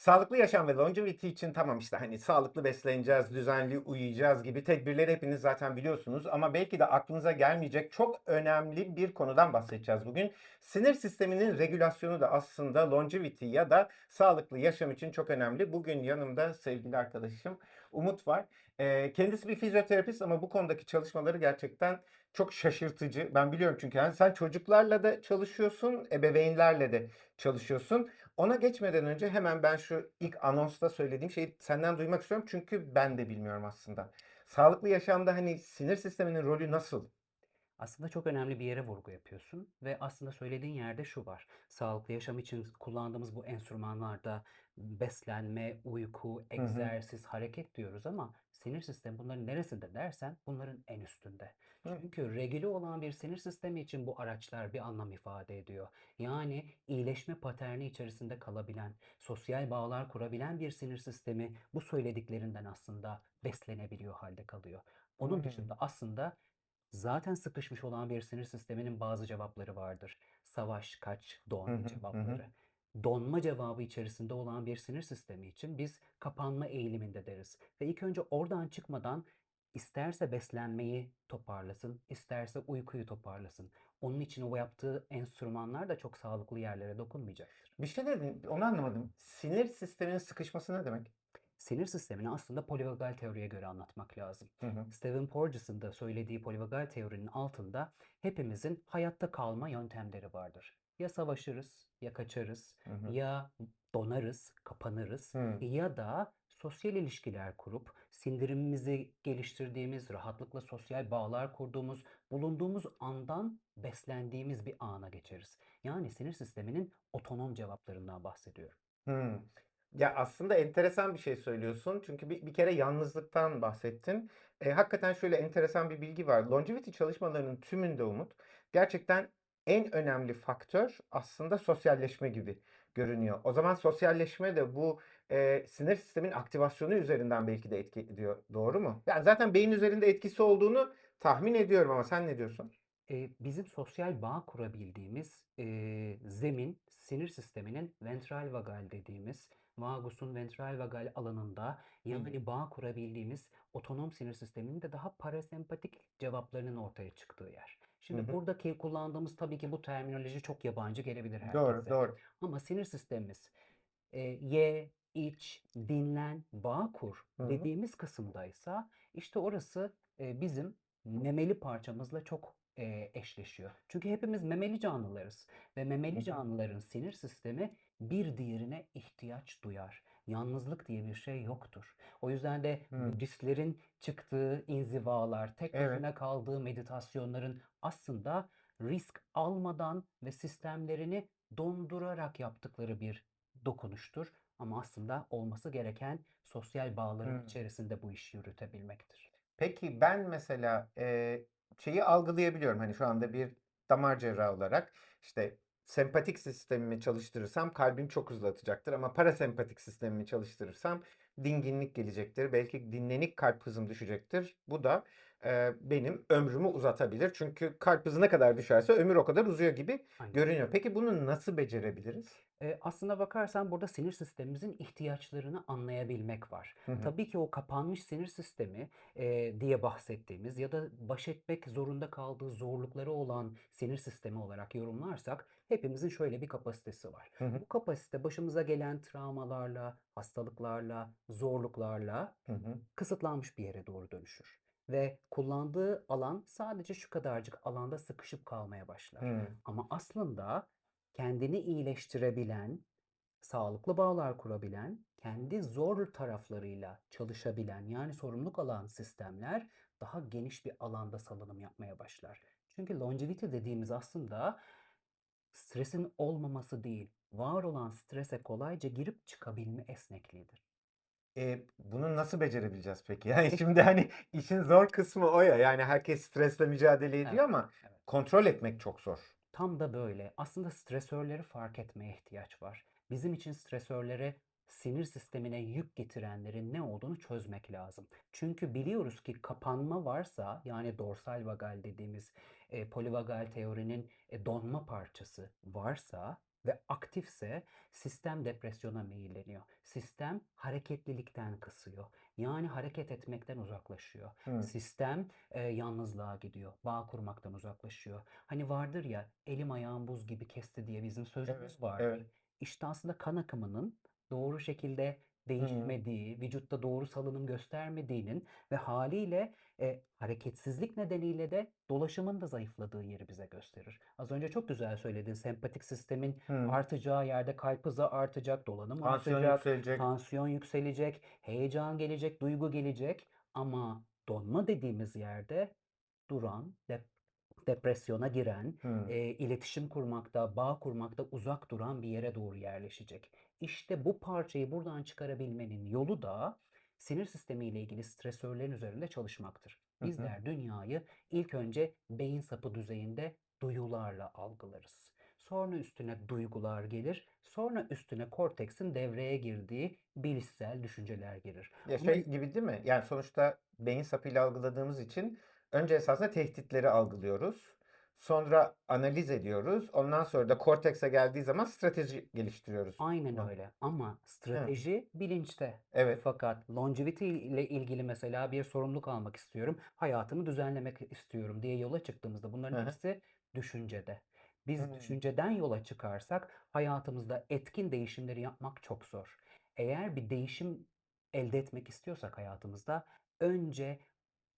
Sağlıklı yaşam ve longevity için tamam işte hani sağlıklı besleneceğiz, düzenli uyuyacağız gibi tedbirleri hepiniz zaten biliyorsunuz ama belki de aklınıza gelmeyecek çok önemli bir konudan bahsedeceğiz bugün. Sinir sisteminin regülasyonu da aslında longevity ya da sağlıklı yaşam için çok önemli. Bugün yanımda sevgili arkadaşım Umut var. Ee, kendisi bir fizyoterapist ama bu konudaki çalışmaları gerçekten çok şaşırtıcı. Ben biliyorum çünkü yani sen çocuklarla da çalışıyorsun, ebeveynlerle de çalışıyorsun. Ona geçmeden önce hemen ben şu ilk anonsta söylediğim şeyi senden duymak istiyorum. Çünkü ben de bilmiyorum aslında. Sağlıklı yaşamda hani sinir sisteminin rolü nasıl? Aslında çok önemli bir yere vurgu yapıyorsun ve aslında söylediğin yerde şu var. Sağlıklı yaşam için kullandığımız bu enstrümanlarda beslenme, uyku, egzersiz, hareket diyoruz ama sinir sistemi bunların neresinde dersen bunların en üstünde. Hı. Çünkü regüle olan bir sinir sistemi için bu araçlar bir anlam ifade ediyor. Yani iyileşme paterni içerisinde kalabilen, sosyal bağlar kurabilen bir sinir sistemi bu söylediklerinden aslında beslenebiliyor halde kalıyor. Onun Hı. dışında aslında Zaten sıkışmış olan bir sinir sisteminin bazı cevapları vardır. Savaş, kaç, don cevapları. Donma cevabı içerisinde olan bir sinir sistemi için biz kapanma eğiliminde deriz. Ve ilk önce oradan çıkmadan isterse beslenmeyi toparlasın, isterse uykuyu toparlasın. Onun için o yaptığı enstrümanlar da çok sağlıklı yerlere dokunmayacaktır. Bir şey dedin, onu anlamadım. Sinir sisteminin sıkışması ne demek? Sinir sistemini aslında polivagal teoriye göre anlatmak lazım. Hı hı. Stephen Porges'in de söylediği polivagal teorinin altında hepimizin hayatta kalma yöntemleri vardır. Ya savaşırız, ya kaçarız, Hı hı. ya donarız, kapanırız Hı. ya da sosyal ilişkiler kurup sindirimimizi geliştirdiğimiz, rahatlıkla sosyal bağlar kurduğumuz, bulunduğumuz andan beslendiğimiz bir ana geçeriz. Yani sinir sisteminin otonom cevaplarından bahsediyorum. Hımm. Ya, aslında enteresan bir şey söylüyorsun. Çünkü bir bir kere yalnızlıktan bahsettin. Eee, hakikaten şöyle enteresan bir bilgi var. Longevity çalışmalarının tümünde Umut, gerçekten en önemli faktör aslında sosyalleşme gibi görünüyor. O zaman sosyalleşme de bu, eee, sinir sistemin aktivasyonu üzerinden belki de etki ediyor. Doğru mu? Yani, zaten beyin üzerinde etkisi olduğunu tahmin ediyorum ama sen ne diyorsun? Eee, bizim sosyal bağ kurabildiğimiz, eee, zemin sinir sisteminin ventral vagal dediğimiz, vagus'un ventral vagal alanında yani bağ kurabildiğimiz otonom sinir sisteminin de daha parasempatik cevaplarının ortaya çıktığı yer. Şimdi hı. buradaki kullandığımız tabii ki bu terminoloji çok yabancı gelebilir Doğru, herkese. doğru. Ama sinir sistemimiz Eee, ye, iç, dinlen, bağ kur Hı hı. dediğimiz kısımdaysa işte orası eee, bizim memeli parçamızla çok eee, eşleşiyor. Çünkü hepimiz memeli canlılarız ve memeli canlıların sinir sistemi bir diğerine ihtiyaç duyar. Yalnızlık diye bir şey yoktur. O yüzden de. Budistlerin çıktığı inzivalar, tek Evet. başına kaldığı meditasyonların aslında risk almadan ve sistemlerini dondurarak yaptıkları bir dokunuştur ama aslında olması gereken sosyal bağların Hımm. içerisinde bu işi yürütebilmektir. Peki ben mesela, eee, şeyi algılayabiliyorum, hani, şu anda bir damar cerrahı olarak, işte, sempatik sistemimi çalıştırırsam kalbim çok hızlı atacaktır ama parasempatik sistemimi çalıştırırsam dinginlik gelecektir. Belki dinlenik kalp hızım düşecektir. Bu da, eee, benim ömrümü uzatabilir. Çünkü kalp hızı ne kadar düşerse ömür o kadar uzuyor gibi Aynen. görünüyor. Peki bunu nasıl becerebiliriz? Eee, aslına bakarsan burada sinir sistemimizin ihtiyaçlarını anlayabilmek var. Hı hı. Tabii ki o kapanmış sinir sistemi eee, diye bahsettiğimiz ya da baş etmek zorunda kaldığı zorlukları olan sinir sistemi olarak yorumlarsak hepimizin şöyle bir kapasitesi var. Hı hı. Bu kapasite başımıza gelen travmalarla, hastalıklarla, zorluklarla Hı hı. kısıtlanmış bir yere doğru dönüşür. Ve kullandığı alan sadece şu kadarcık alanda sıkışıp kalmaya başlar. Hıı. Ama aslında kendini iyileştirebilen, sağlıklı bağlar kurabilen, kendi zor taraflarıyla çalışabilen yani sorumluluk alan sistemler daha geniş bir alanda salınım yapmaya başlar. Çünkü longevity dediğimiz aslında stresin olmaması değil, var olan strese kolayca girip çıkabilme esnekliğidir. Eee, bunu nasıl becerebileceğiz peki? Yani, şimdi, hani, işin zor kısmı o ya, yani, herkes stresle mücadele ediyor Evet, ama evet. kontrol etmek çok zor. Tam da böyle. Aslında stresörleri fark etmeye ihtiyaç var. Bizim için stresörlere sinir sistemine yük getirenlerin ne olduğunu çözmek lazım. Çünkü biliyoruz ki kapanma varsa yani dorsal vagal dediğimiz e, polivagal teorinin e, donma parçası varsa ve aktifse sistem depresyona meyilleniyor. Sistem hareketlilikten kısıyor. Yani hareket etmekten uzaklaşıyor. Hı. Sistem e, yalnızlığa gidiyor. Bağ kurmaktan uzaklaşıyor. Hani vardır ya elim ayağım buz gibi kesti diye bizim sözümüz Evet, vardır. evet. İşte aslında kan akımının doğru şekilde değişmediği, vücutta doğru salınım göstermediğinin ve haliyle e, hareketsizlik nedeniyle de dolaşımın da zayıfladığı yeri bize gösterir. Az önce çok güzel söyledin. Sempatik sistemin Hı. artacağı yerde kalp hızı artacak, dolanım Tansiyon artacak, yükselecek. tansiyon yükselecek, heyecan gelecek, duygu gelecek. Ama donma dediğimiz yerde duran, dep- depresyona giren, Hı. e, iletişim kurmakta, bağ kurmakta uzak duran bir yere doğru yerleşecek. İşte bu parçayı buradan çıkarabilmenin yolu da sinir sistemiyle ilgili stresörlerin üzerinde çalışmaktır. Hı hı. Bizler dünyayı ilk önce beyin sapı düzeyinde duyularla algılarız. Sonra üstüne duygular gelir, sonra üstüne korteksin devreye girdiği bilişsel düşünceler gelir. Ya Ama şey gibi değil mi? Yani sonuçta beyin sapıyla algıladığımız için önce esasında tehditleri algılıyoruz. Sonra analiz ediyoruz. Ondan sonra da kortekse geldiği zaman strateji geliştiriyoruz. Aynen Mı? öyle. Ama strateji bilinçte. Evet. Fakat longevity ile ilgili mesela bir sorumluluk almak istiyorum, hayatımı düzenlemek istiyorum diye yola çıktığımızda Hı bunların hı. hepsi düşüncede. Biz Hı. düşünceden yola çıkarsak hayatımızda etkin değişimleri yapmak çok zor. Eğer bir değişim elde etmek istiyorsak hayatımızda önce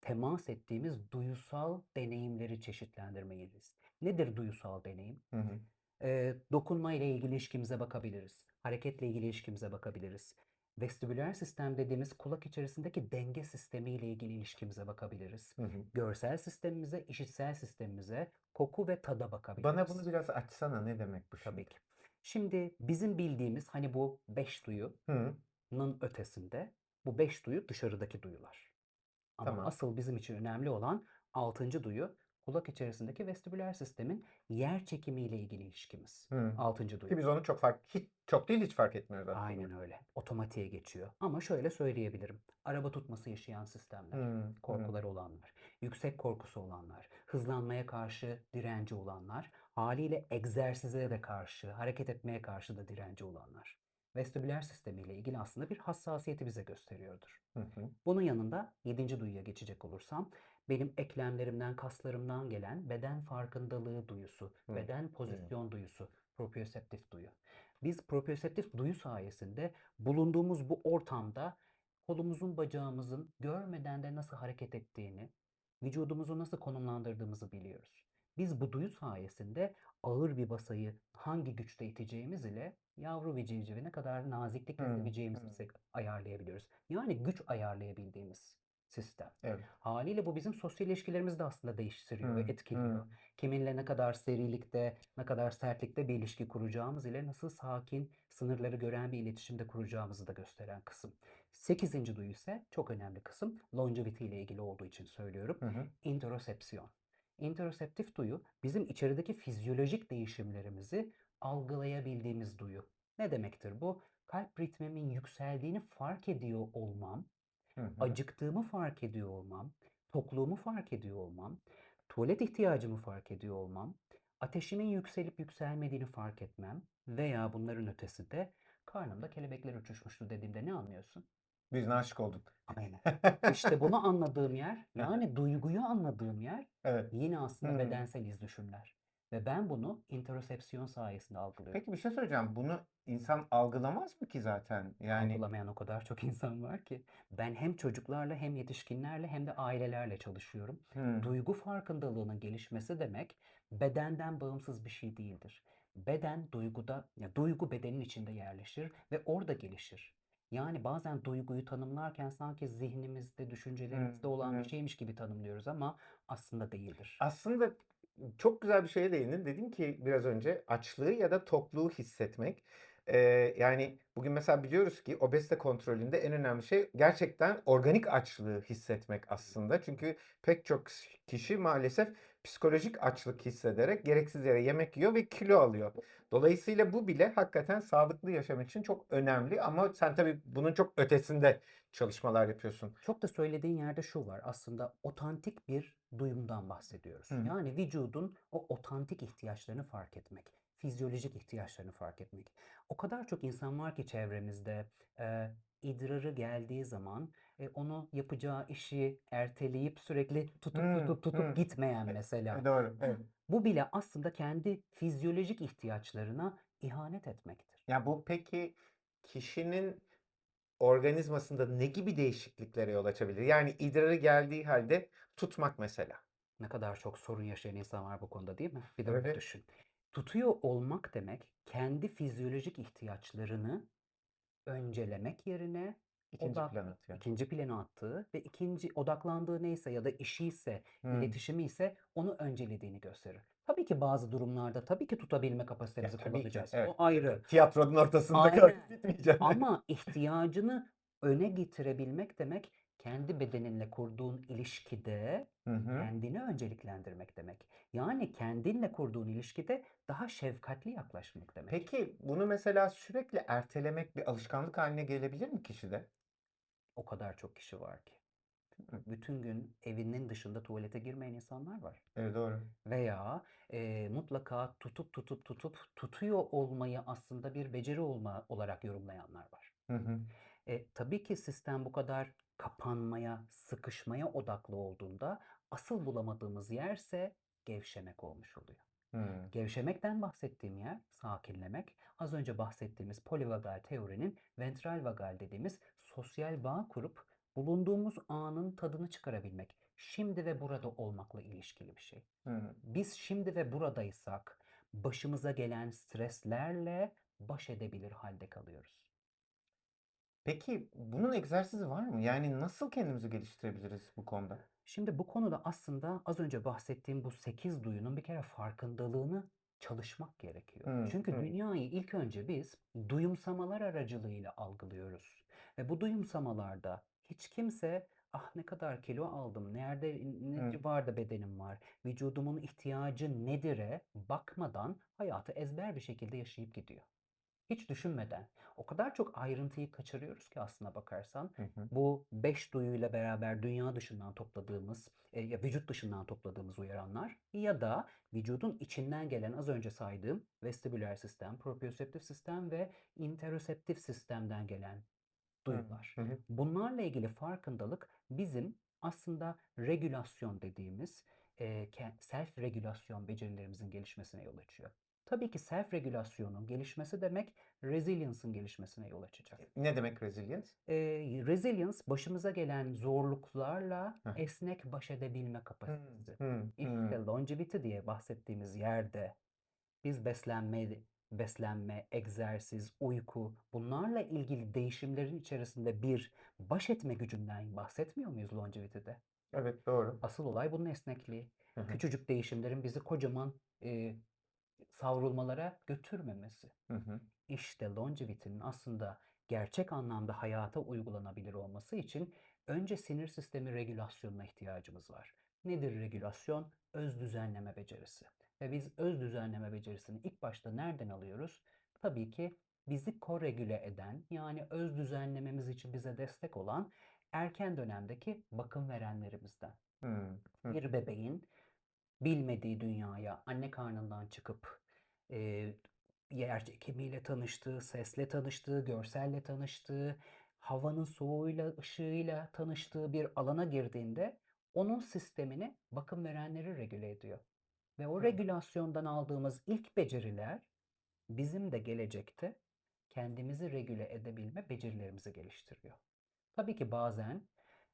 temas ettiğimiz duyusal deneyimleri çeşitlendirmeliyiz. Nedir duyusal deneyim? Hı hı. Eee, dokunma ile ilgili ilişkimize bakabiliriz. Hareketle ilgili ilişkimize bakabiliriz. Vestibüler sistem dediğimiz kulak içerisindeki denge sistemi ile ilgili ilişkimize bakabiliriz. Hı hı. Görsel sistemimize, işitsel sistemimize, koku ve tada Bana bakabiliriz. bunu biraz açsana. Ne demek bu Tabii şimdi? ki. Şimdi bizim bildiğimiz hani bu beş Hı. duyunun ötesinde bu beş duyu dışarıdaki duyular. Ama Tamam. asıl bizim için önemli olan altıncı duyu kulak içerisindeki vestibüler sistemin yer çekimiyle ilgili ilişkimiz. Hı. Altıncı Ki duyu. biz onu çok fark hiç çok değil hiç fark etmiyoruz aslında. Aynen öyle. Otomatiğe geçiyor. Ama şöyle söyleyebilirim. Araba tutması yaşayan sistemler. Hı. korkuları olanlar, yüksek korkusu olanlar, hızlanmaya karşı direnci olanlar, haliyle egzersize de karşı, hareket etmeye karşı da direnci olanlar. Vestibüler sistemiyle ilgili aslında bir hassasiyeti bize gösteriyordur. Hı hı. Bunun yanında yedinci duyuya geçecek olursam benim eklemlerimden, kaslarımdan gelen beden farkındalığı duyusu, Hı. beden Hı. pozisyon duyusu, proprioseptif duyu. Biz proprioseptif duyu sayesinde bulunduğumuz bu ortamda kolumuzun, bacağımızın görmeden de nasıl hareket ettiğini, vücudumuzu nasıl konumlandırdığımızı biliyoruz. Biz bu duyu sayesinde ağır bir basayı hangi güçte iteceğimiz ile yavru bir civcivi ne kadar naziklikle Hı. seveceğimizi bize ayarlayabiliyoruz. Yani güç ayarlayabildiğimiz sistem. Evet. Haliyle bu bizim sosyal ilişkilerimizi de aslında değiştiriyor ve Hı. etkiliyor. Hı. Kiminle ne kadar serilikte, ne kadar sertlikte bir ilişki kuracağımız ile nasıl sakin, sınırları gören bir iletişimde kuracağımızı da gösteren kısım. Sekizinci duyu ise çok önemli kısım. Longevity ile ilgili olduğu için söylüyorum. Hı. Interosepsiyon. Interoseptif duyu bizim içerideki fizyolojik değişimlerimizi algılayabildiğimiz duyu. Ne demektir bu? Kalp ritmimin yükseldiğini fark ediyor olmam, Hı hı. acıktığımı fark ediyor olmam, tokluğumu fark ediyor olmam, tuvalet ihtiyacımı fark ediyor olmam, ateşimin yükselip yükselmediğini fark etmem veya bunların ötesinde karnımda kelebekler uçuşmuştu dediğimde ne anlıyorsun? Birine aşık olduk. Aynen. İşte bunu anladığım yer, yani duyguyu anladığım yer Evet. yine aslında Hı. bedensel izlüşümler. Ve ben bunu interosepsiyon sayesinde algılıyorum. Peki bir şey söyleyeceğim. Bunu insan algılamaz mı ki zaten? Yani Algılamayan o kadar çok insan var ki. Ben hem çocuklarla hem yetişkinlerle hem de ailelerle çalışıyorum. Hı. Duygu farkındalığının gelişmesi demek bedenden bağımsız bir şey değildir. Beden duyguda, ya duygu bedenin içinde yerleşir ve orada gelişir. Yani bazen duyguyu tanımlarken sanki zihnimizde, düşüncelerimizde olan bir şeymiş gibi tanımlıyoruz ama aslında değildir. Aslında çok güzel bir şeye değindin. Dedin ki biraz önce açlığı ya da tokluğu hissetmek. Eee, yani bugün mesela biliyoruz ki obezite kontrolünde en önemli şey gerçekten organik açlığı hissetmek aslında. Çünkü pek çok kişi maalesef psikolojik açlık hissederek gereksiz yere yemek yiyor ve kilo alıyor. Dolayısıyla bu bile hakikaten sağlıklı yaşam için çok önemli ama sen tabii bunun çok ötesinde çalışmalar yapıyorsun. Çok da söylediğin yerde şu var. Aslında otantik bir duyumdan bahsediyoruz. Hı. Yani vücudun o otantik ihtiyaçlarını fark etmek. fizyolojik ihtiyaçlarını fark etmek. O kadar çok insan var ki çevremizde e, idrarı geldiği zaman e, onu yapacağı işi erteleyip sürekli tutup Hımm, tutup tutup hımm. gitmeyen E mesela. e, doğru, evet. Bu bile aslında kendi fizyolojik ihtiyaçlarına ihanet etmektir. Ya, bu peki kişinin organizmasında ne gibi değişikliklere yol açabilir? Yani idrarı geldiği hâlde tutmak mesela. Ne kadar çok sorun yaşayan insan var bu konuda, değil mi? Bir de Evet. düşün. Tutuyor olmak demek, kendi fizyolojik ihtiyaçlarını öncelemek yerine 2. odak plana atıyor. 2. plana attığı ve 2. odaklandığı neyse ya da işiyse, Hımm. iletişimiyse onu öncelediğini gösterir. Tabii ki bazı durumlarda tabii ki tutabilme Ya, kapasitemizi tabii ki, kullanacağız. evet. O ayrı. Tiyatronun ortasında Aynen. gitmeyeceğim. Ama ihtiyacını öne getirebilmek demek, kendi bedeninle kurduğun ilişkide Hı hı. kendini önceliklendirmek demek. Yani kendinle kurduğun ilişkide daha şefkatli yaklaşmak demek. Peki bunu mesela sürekli ertelemek bir alışkanlık hâline gelebilir mi kişide? O kadar çok kişi var ki. Bütün gün evinin dışında tuvalete girmeyen insanlar var. Evet, doğru. Veya, eee, mutlaka tutup tutup tutup tutuyor olmayı aslında bir beceri olma olarak yorumlayanlar var. Hı hı. E, tabii ki sistem bu kadar kapanmaya, sıkışmaya odaklı olduğunda asıl bulamadığımız yerse gevşemek olmuş oluyor. Hımm. Gevşemekten bahsettiğim yer sakinlemek. Az önce bahsettiğimiz polivagal teorinin ventral vagal dediğimiz sosyal bağ kurup bulunduğumuz anın tadını çıkarabilmek. Şimdi ve burada olmakla ilişkili bir şey. Hımm. Biz şimdi ve buradaysak başımıza gelen streslerle baş edebilir hâlde kalıyoruz. Peki bunun egzersizi var mı? Yani nasıl kendimizi geliştirebiliriz bu konuda? Şimdi bu konuda aslında az önce bahsettiğim bu 8 duyunun bir kere farkındalığını çalışmak gerekiyor. Hımm, Çünkü hı. dünyayı ilk önce biz duyumsamalar aracılığıyla algılıyoruz. Ve bu duyumsamalarda hiç kimse ah ne kadar kilo aldım, nerede ne Hı. civarda bedenim var, vücudumun ihtiyacı nedir'e bakmadan hayatı ezber bir şekilde yaşayıp gidiyor. Hiç düşünmeden. O kadar çok ayrıntıyı kaçırıyoruz ki aslına bakarsan. Hı hı. Bu 5 duyuyla beraber dünya dışından topladığımız, eee, ya vücut dışından topladığımız uyaranlar ya da vücudun içinden gelen az önce saydığım vestibüler sistem, proprioseptif sistem ve interoceptif sistemden gelen. Duyular. Hı hı. Bunlarla ilgili farkındalık bizim aslında regülasyon dediğimiz, ke self regülasyon becerilerimizin gelişmesine yol açıyor. Tabii ki self regülasyonun gelişmesi demek resilience'ın gelişmesine yol açacak. Ne demek resilience? Eee, resilience başımıza gelen zorluklarla Heh. esnek baş edebilme kapasitesi. Hımm. İşte Hımm. longevity diye bahsettiğimiz yerde biz beslenme beslenme, egzersiz, uyku bunlarla ilgili değişimlerin içerisinde bir baş etme gücünden bahsetmiyor muyuz longevity'de? Evet, doğru. Asıl olay bunun esnekliği. Hı hı. Küçücük değişimlerin bizi kocaman, eee, savrulmalara götürmemesi. Hı hı. İşte longevity'nin aslında gerçek anlamda hayata uygulanabilir olması için önce sinir sistemi regülasyonuna ihtiyacımız var. Nedir regülasyon? Öz düzenleme becerisi. Ve biz öz düzenleme becerisini ilk başta nereden alıyoruz? Tabii ki bizi koregüle eden yani öz düzenlememiz için bize destek olan erken dönemdeki bakım verenlerimizden. Hımm. Hı. Bir bebeğin bilmediği dünyaya anne karnından çıkıp, eee, yer çekimiyle tanıştığı, sesle tanıştığı, görselle tanıştığı, havanın soğuğuyla, ışığıyla tanıştığı bir alana girdiğinde onun sistemini bakım verenleri regüle ediyor. Ve o regülasyondan aldığımız ilk beceriler bizim de gelecekte kendimizi regüle edebilme becerilerimizi geliştiriyor. Tabii ki bazen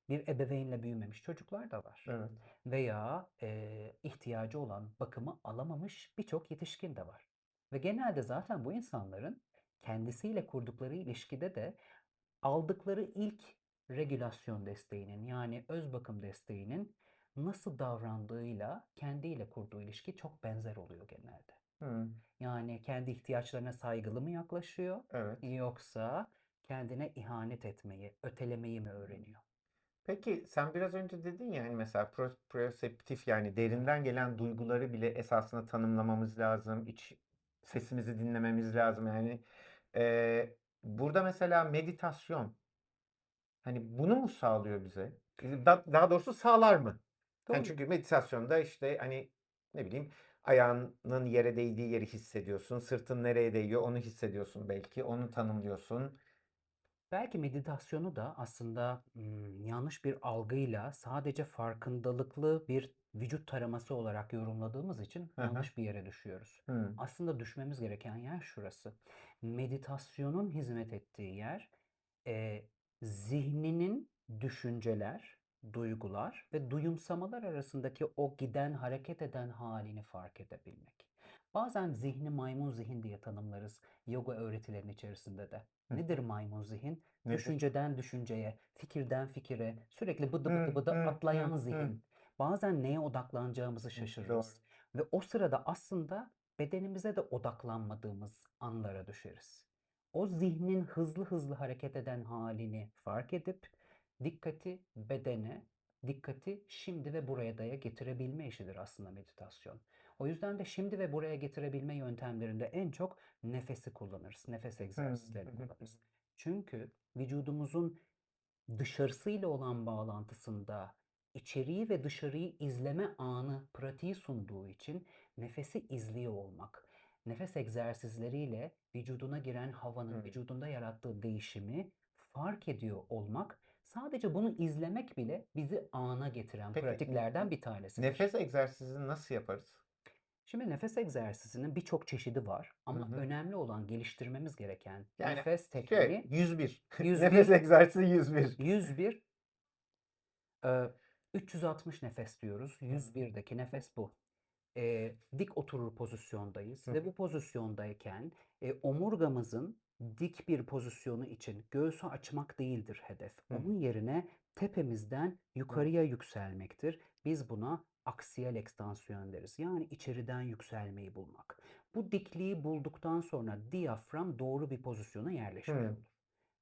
bir ebeveynle büyümemiş çocuklar da var. Evet. Veya, eee, ihtiyacı olan bakımı alamamış birçok yetişkin de var. Ve genelde zaten bu insanların kendisiyle kurdukları ilişkide de aldıkları ilk regülasyon desteğinin yani öz bakım desteğinin nasıl davrandığıyla kendiyle kurduğu ilişki çok benzer oluyor genelde. Hımm. Yani kendi ihtiyaçlarına saygılı mı yaklaşıyor Evet. yoksa kendine ihanet etmeyi, ötelemeyi mi öğreniyor? Peki sen biraz önce dedin ya, hani, mesela pros proproseptif yani derinden gelen duyguları bile esasında tanımlamamız lazım, iç sesimizi dinlememiz lazım. Yani, eee, burada mesela meditasyon hani bunu mu sağlıyor bize? Eee, da daha doğrusu sağlar mı? Doğru. çünkü meditasyonda işte, hani, ne bileyim, Ayağının yere değdiği yeri hissediyorsun. Sırtın nereye değiyor onu hissediyorsun belki. Onu tanımlıyorsun. Belki meditasyonu da aslında yanlış bir algıyla sadece farkındalıklı bir vücut taraması olarak yorumladığımız için yanlış bir yere düşüyoruz. Hı. Aslında düşmemiz gereken yer şurası. Meditasyonun hizmet ettiği yer e, zihninin düşünceler, duygular ve duyumsamalar arasındaki o giden, hareket eden halini fark edebilmek. Bazen zihni maymun zihin diye tanımlarız yoga öğretilerinin içerisinde de. Nedir maymun zihin? Nedir? Düşünceden düşünceye, fikirden fikire, sürekli bıdı bıdı bıdı atlayan zihin. Bazen neye odaklanacağımızı Hı, Doğru. şaşırırız. Ve o sırada aslında bedenimize de odaklanmadığımız anlara düşeriz. O zihnin hızlı hızlı hareket eden halini fark edip dikkati bedene, dikkati şimdi ve buraya daya getirebilme işidir aslında meditasyon. O yüzden de şimdi ve buraya getirebilme yöntemlerinde en çok nefesi kullanırız. Nefes egzersizlerini kullanırız. Çünkü vücudumuzun dışarısıyla olan bağlantısında içeriği ve dışarıyı izleme anı pratiği sunduğu için nefesi izliyor olmak, nefes egzersizleriyle vücuduna giren havanın Hı. vücudunda yarattığı değişimi fark ediyor olmak, sadece bunu izlemek bile bizi ana getiren Peki pratiklerden bir tanesidir. nefes egzersizini nasıl yaparız? Şimdi nefes egzersizinin birçok çeşidi var Hı ama hı. önemli olan geliştirmemiz gereken Yani nefes şey tekniği 101. 101 Nefes egzersizi 101. 101 Eee, 360 nefes diyoruz. Hı hı. 101'deki nefes bu. Eee, dik oturur pozisyondayız Hı ve hı. bu pozisyondayken e, omurgamızın dik bir pozisyonu için göğsü açmak değildir hedef. Onun yerine tepemizden yukarıya yükselmektir. Biz buna aksiyel ekstansiyon deriz. Yani içeriden yükselmeyi bulmak. Bu dikliği bulduktan sonra diyafram doğru bir pozisyona yerleşmiş olur.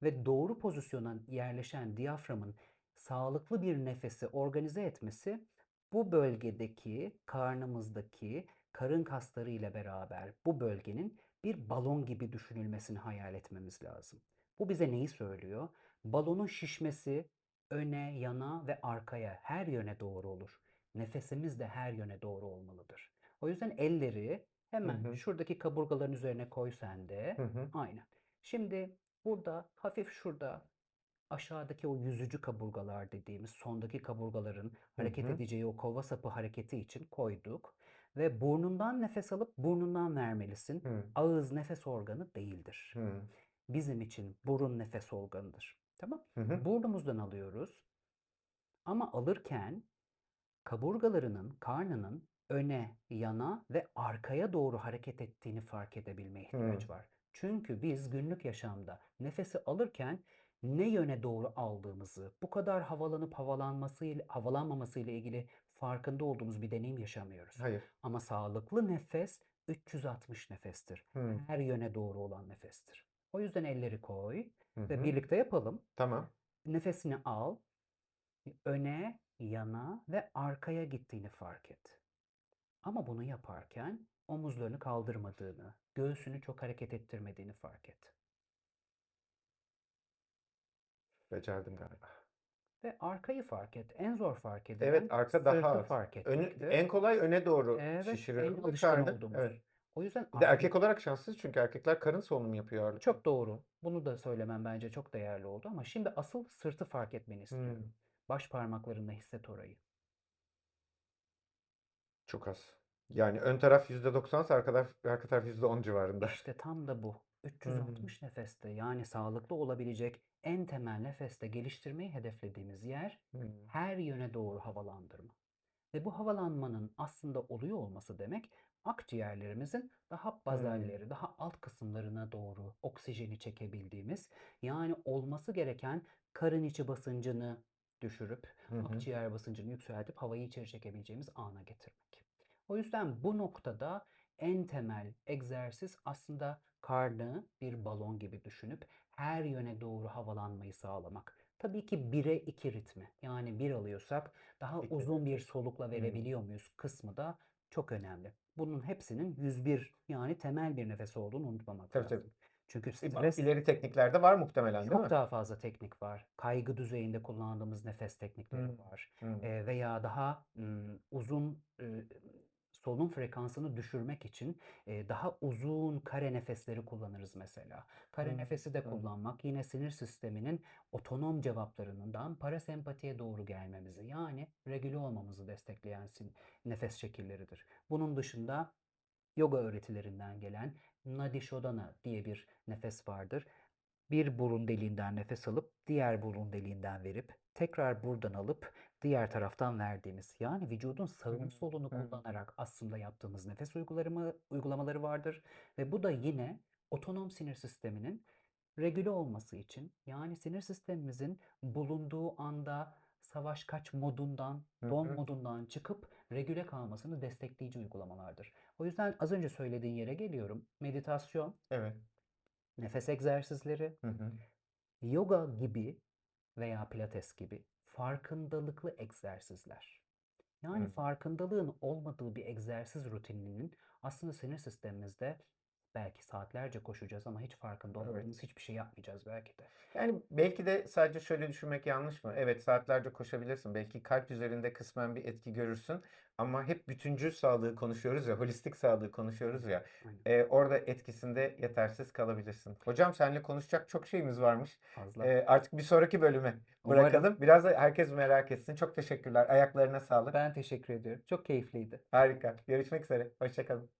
Ve doğru pozisyona yerleşen diyaframın sağlıklı bir nefesi organize etmesi bu bölgedeki karnımızdaki karın kasları ile beraber bu bölgenin bir balon gibi düşünülmesini hayal etmemiz lazım. Bu bize neyi söylüyor? Balonun şişmesi öne, yana ve arkaya her yöne doğru olur. Nefesimiz de her yöne doğru olmalıdır. O yüzden elleri Hı hemen hı. şuradaki kaburgaların üzerine koy sen de. Hı hı. Aynen. Şimdi burada hafif şurada aşağıdaki o yüzücü kaburgalar dediğimiz sondaki kaburgaların Hı hareket hı. edeceği o kova sapı hareketi için koyduk. Ve burnundan nefes alıp burnundan vermelisin. Hı. Ağız nefes organı değildir. Hı. Bizim için burun nefes organıdır. Tamam? Hı hı. Burnumuzdan alıyoruz. Ama alırken kaburgalarının, karnının öne, yana ve arkaya doğru hareket ettiğini fark edebilme ihtiyaç var. Çünkü biz günlük yaşamda nefesi alırken ne yöne doğru aldığımızı, bu kadar havalanıp havalanmasıyla, havalanmamasıyla ilgili farkında olduğumuz bir deneyim yaşamıyoruz. Hayır. Ama sağlıklı nefes 360 nefestir. Hı. Her yöne doğru olan nefestir. O yüzden elleri koy Hı ve birlikte yapalım. Tamam. Nefesini al, öne, yana ve arkaya gittiğini fark et. Ama bunu yaparken omuzlarını kaldırmadığını, göğsünü çok hareket ettirmediğini fark et. Becerdim galiba. Ve arkayı fark et. En zor fark Evet, edilen arka daha sırtı az. fark Önü, en kolay öne doğru Evet, en şişiriyorum da alışkın olduğumuz. Evet. O yüzden Bir de erkek olarak şanslıyız çünkü erkekler karın solunumu yapıyor ağırlıklı. çok doğru. Bunu da söylemem bence çok değerli oldu ama şimdi asıl sırtı fark etmeni istiyorum. Baş parmaklarınla hisset orayı. Çok az. Yani ön taraf %90 arka taraf, arka taraf %10 civarında. İşte tam da bu. Hı. 360 nefeste yani sağlıklı olabilecek en temel nefeste geliştirmeyi hedeflediğimiz yer Hı. her yöne doğru havalandırma. Ve bu havalanmanın aslında oluyor olması demek akciğerlerimizin daha bazalleri, daha alt kısımlarına doğru oksijeni çekebildiğimiz yani olması gereken karın içi basıncını düşürüp hı. akciğer basıncını yükseltip havayı içeri çekebileceğimiz ana getirmek. O yüzden bu noktada en temel egzersiz aslında karnı bir balon gibi düşünüp her yöne doğru havalanmayı sağlamak. Tabii ki 1'e 2 ritmi. Yani bir alıyorsak daha İki. uzun bir solukla verebiliyor muyuz kısmı da çok önemli. Bunun hepsinin 101 yani temel bir nefes olduğunu unutmamak Tabii tabii. lazım. Çünkü İ- stres İleri tekniklerde var muhtemelen değil çok mi? daha fazla teknik var. Kaygı düzeyinde kullandığımız nefes teknikleri Hı. var. Hı. Eee, veya daha ım, uzun e, solunum frekansını düşürmek için e, daha uzun kare nefesleri kullanırız mesela. Kare Hı, nefesi de kullanmak yine sinir sisteminin otonom cevaplarından parasempatiye doğru gelmemizi yani regüle olmamızı destekleyen nefes şekilleridir. Bunun dışında yoga öğretilerinden gelen Nadi Shodhana diye bir nefes vardır. Bir burun deliğinden nefes alıp diğer burun deliğinden verip tekrar buradan alıp diğer taraftan verdiğimiz yani vücudun sağını solunu kullanarak aslında yaptığımız nefes uygulama, uygulamaları vardır ve bu da yine otonom sinir sisteminin regüle olması için yani sinir sistemimizin bulunduğu anda savaş kaç modundan, don modundan çıkıp regüle kalmasını destekleyici uygulamalardır. O yüzden az önce söylediğin yere geliyorum. Meditasyon, Evet. nefes egzersizleri, Hı hı. yoga gibi veya pilates gibi farkındalıklı egzersizler. Yani Hı. farkındalığın olmadığı bir egzersiz rutininin aslında sinir sistemimizde belki saatlerce koşacağız ama hiç farkında Evet. olmadığımız hiçbir şey yapmayacağız belki de. Yani belki de sadece şöyle düşünmek yanlış mı? Evet saatlerce koşabilirsin. Belki kalp üzerinde kısmen bir etki görürsün. Ama hep bütüncül sağlığı konuşuyoruz ya, holistik sağlığı konuşuyoruz ya. Aynen. e, orada etkisinde yetersiz kalabilirsin. Hocam seninle konuşacak çok şeyimiz varmış. Fazla. E, artık bir sonraki bölüme Umarım. bırakalım. Biraz da herkes merak etsin. Çok teşekkürler. Ayaklarına sağlık. Ben teşekkür ediyorum. Çok keyifliydi. Harika. Görüşmek üzere. Hoşça kalın.